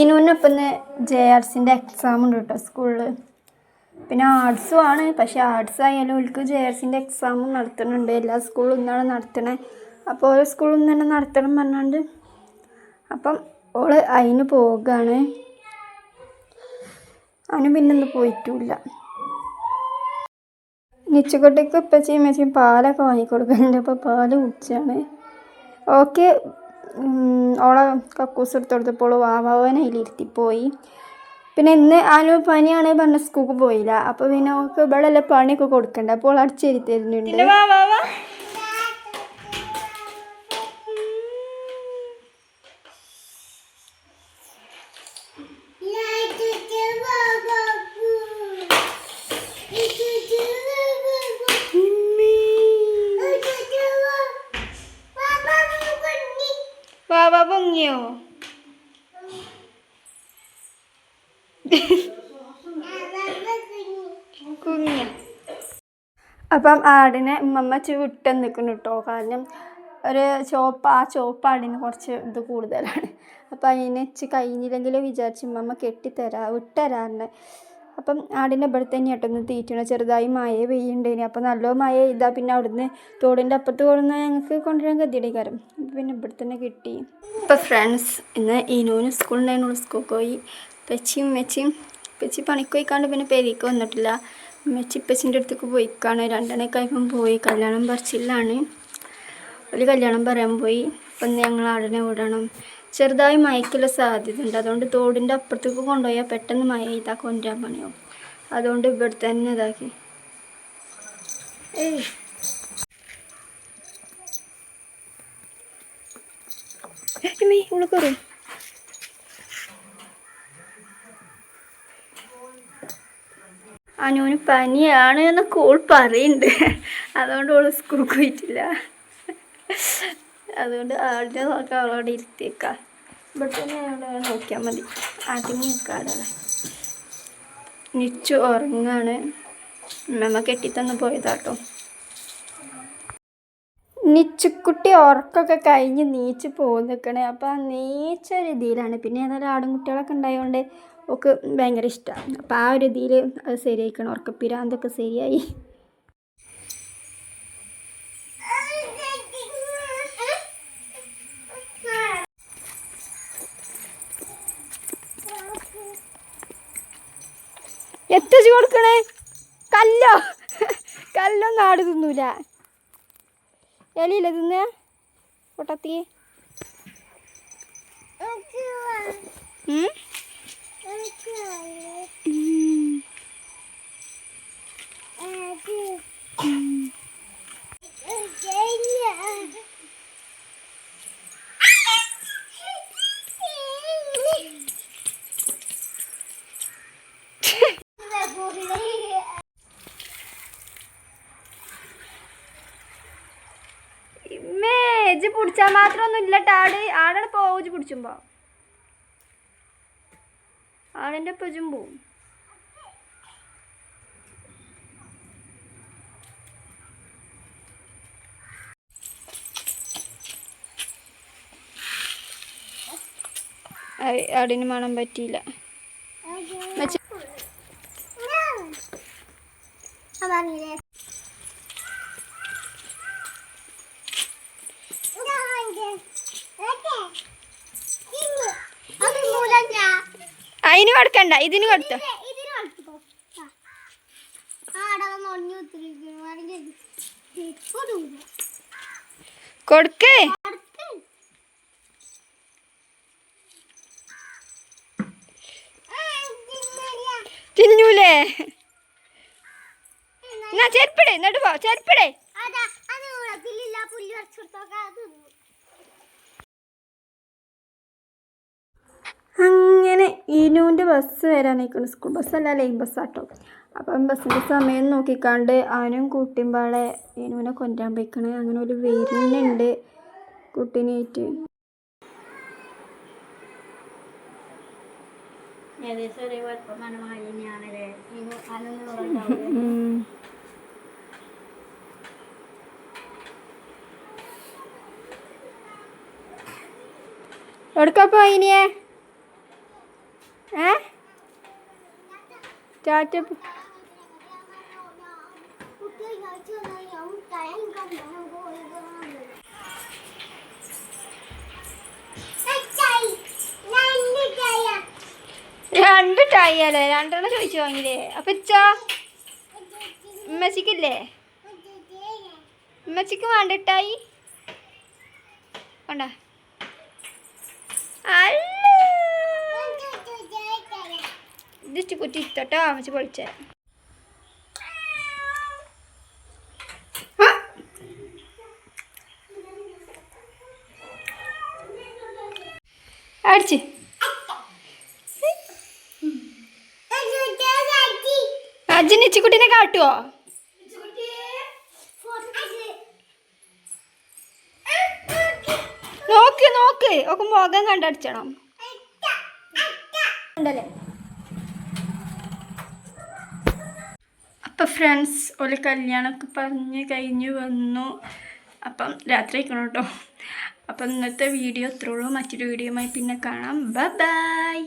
ഇനുവിനൊപ്പം J R സിന്റെ exam ഉണ്ട് കേട്ടോ സ്കൂളിൽ പിന്നെ ആർട്സും ആണ്. പക്ഷേ ആർട്സ് ആയാലും ഓൾക്ക് ജെ ആർ സിന്റെ എക്സാമും നടത്തുന്നുണ്ട് എല്ലാ സ്കൂളിലും ഇന്നാണ് നടത്തണേ. അപ്പോൾ ഓരോ സ്കൂളിൽ നിന്ന് തന്നെ നടത്തണം പറഞ്ഞുകൊണ്ട് അപ്പം ഓൾ അതിന് പോവുകയാണ് അവന് പിന്നെ പോയിട്ടില്ല. പോയിട്ടുമില്ല ഇപ്പം മെച്ചിയും പാലൊക്കെ വാങ്ങിക്കൊടുക്കുന്നുണ്ട് അപ്പോൾ പാൽ കുടിച്ചാണ്. ഓക്കെ. ഓളെ കക്കൂസ് എടുത്ത് കൊടുത്തപ്പോൾ വാവാവനെ അതിലിരുത്തിപ്പോയി. പിന്നെ ഇന്ന് ആലു പനിയാണ് പറഞ്ഞ സ്കൂൾക്ക് പോയില്ല. അപ്പോൾ പിന്നെ അവൾക്ക് ഇവിടെ എല്ലാം പണിയൊക്കെ കൊടുക്കണ്ട? അപ്പോൾ ഓൾ വാവ പൊങ്ങിയോ കുഞ്ഞ. അപ്പം ആടിനെ ഉമ്മമ്മ വിട്ട് നിൽക്കുന്നു കേട്ടോ. കാരണം ഒരു ചോപ്പ് ആ ചോപ്പ് ആടിന് കുറച്ച് ഇത് കൂടുതലാണ്. അപ്പം അതിനെ കഴിഞ്ഞില്ലെങ്കിൽ വിചാരിച്ച് ഉമ്മമ്മ കെട്ടിത്തരാ വിട്ടരാറിന് അപ്പം ആടിന്റെ ഇവിടെ തന്നെ ഇട്ടൊന്ന് തീറ്റണം ചെറുതായി മായേ പെയ്യുണ്ടേനി അപ്പം നല്ല മായ ഇതാ പിന്നെ അവിടുന്ന് തോടിന്റെ അപ്പുറത്ത് കൊടുന്ന ഞങ്ങൾക്ക് കൊണ്ടുവരാൻ ഗതിയടിക്കാരം പിന്നെ ഇവിടെ തന്നെ കിട്ടി. ഇപ്പം ഫ്രണ്ട്സ് ഇന്ന് ഇനൂന് സ്കൂളുണ്ടായിരുന്നു സ്കൂൾക്ക് പോയി. പെച്ചിയും മെച്ചിയും പെച്ചി പണിക്ക് പോയിക്കാണ്ട് പിന്നെ പെരീക്ക് വന്നിട്ടില്ല. മെച്ചി പച്ചിന്റെ അടുത്തേക്ക് പോയിക്കാണ്. രണ്ടെണ്ണക്കായപ്പം പോയി. കല്യാണം പറിച്ചില്ലാണ് ഒരു കല്യാണം പറയാൻ പോയി. അപ്പം ഞങ്ങൾ ആടിനെ വിടണം. ചെറുതായി മയക്കുള്ള സാധ്യത ഉണ്ട് അതുകൊണ്ട് തോടിന്റെ അപ്പുറത്തേക്ക് കൊണ്ടുപോയാൽ പെട്ടെന്ന് മഴ ഇതാ കൊണ്ടുവരാൻ പണിയാവും. അതുകൊണ്ട് ഇവിടെ തന്നെ ഇതാക്കി. ഏയ്. കയറി അനുവിന് പനിയാണ് എന്നൊക്കെ ഓൾ പറയുന്നുണ്ട്. അതുകൊണ്ട് ഓൾ സ്കൂളിൽ പോയിട്ടില്ല. അതുകൊണ്ട് ആളുടെ നോക്കാൻ അവളോട് ഇരുത്തിയേക്കാം. ഇവിടെ തന്നെ അവിടെ നോക്കിയാൽ മതി. ആദ്യം നിൽക്കാടല്ലേ നിച്ചു ഉറങ്ങാണ്. നമ്മ കെട്ടിത്തന്ന് പോയതാട്ടോ. നിച്ചുക്കുട്ടി ഉറക്കമൊക്കെ കഴിഞ്ഞ് നീച്ച് പോയി നിൽക്കണേ അപ്പോൾ ആ നീച്ച രീതിയിലാണ്. പിന്നെ ഏതായാലും ആടും കുട്ടികളൊക്കെ ഉണ്ടായതുകൊണ്ട് ഒക്കെ ഭയങ്കര ഇഷ്ടമാണ് അപ്പോൾ ആ ഒരു രീതിയിൽ അത് ശരിയായിക്കണം. ഉറക്കപ്പിരാന്തൊക്കെ ശരിയായി. കൊടുക്കണേ? കല്ലോ. കല്ലൊന്നും ആട് തിന്നൂല. എലിയില്ല തിന്ന? പൊട്ടത്തി. ഉം? ഇജ്ജ് പിടിച്ചാൽ മാത്രമൊന്നും ഇല്ലട്ടോ ആട് ആടാണ് പോവുജ് പിടിച്ചുമ്പോ. ആടിന്റെ ഒപ്പം പോവും. ആയ്- ആടിന് മണം പറ്റിയില്ല. കൊടുക്കണ്ട ഇതിന് കൊടുത്തോ. കൊടുക്കേ. തിന്നൂലേ? എന്നാ ചെരുപ്പിടേ എന്നിട്ട് പോ ചെരുപ്പിടേ. അങ്ങനെ ഇനുവിന്റെ ബസ് വരാനായിക്കണം സ്കൂൾ ബസ്സല്ല ലൈൻ ബസ്സാട്ടോ അപ്പം ബസ്സിന്റെ സമയം നോക്കിക്കാണ്ട് അവനും കൂട്ടിമ്പാളെ ഇനുവിനെ കൊണ്ടുവരാൻ പോയിക്കണേ. അങ്ങനെ ഒരു വരുന്നുണ്ട് കുട്ടീനായിട്ട് ഏകദേശം ഒരേ കുഴപ്പമാണ്. മഴ തന്നെയാണല്ലേ ഇനി അതൊന്നും ഉം. എവിടക്കാ പോയിനിയേ ഏ? ടാറ്റ രണ്ട് ടൈ അല്ലേ? രണ്ടെണ്ണം ചോദിച്ചു വാങ്ങിയില്ലേ? അപ്പൊ ഇച്ചാ? ഉമ്മച്ചിക്കില്ലേ? ഉമ്മച്ചിക്ക് വേണ്ട ടൈ വേണ്ട. ഇതിച്ച് കുറ്റി ഇത്തോട്ടോ അമ്മച്ചി പൊളിച്ചേ അടിച്ച് ഇച്ചിക്കുട്ടീനെ കാട്ടുവോ? നോക്ക് നോക്ക്. ഒക്കെ മുഖം കണ്ടടിച്ചണം. ഉണ്ടല്ലേ അപ്പം ഫ്രണ്ട്സ് ഒരു കല്യാണമൊക്കെ പറഞ്ഞ് കഴിഞ്ഞ് വന്നു. അപ്പം രാത്രി ആയിക്കണം കേട്ടോ അപ്പം ഇന്നത്തെ വീഡിയോ ഇത്രയുള്ളൂ മറ്റൊരു വീഡിയോയുമായി പിന്നെ കാണാം. ബൈ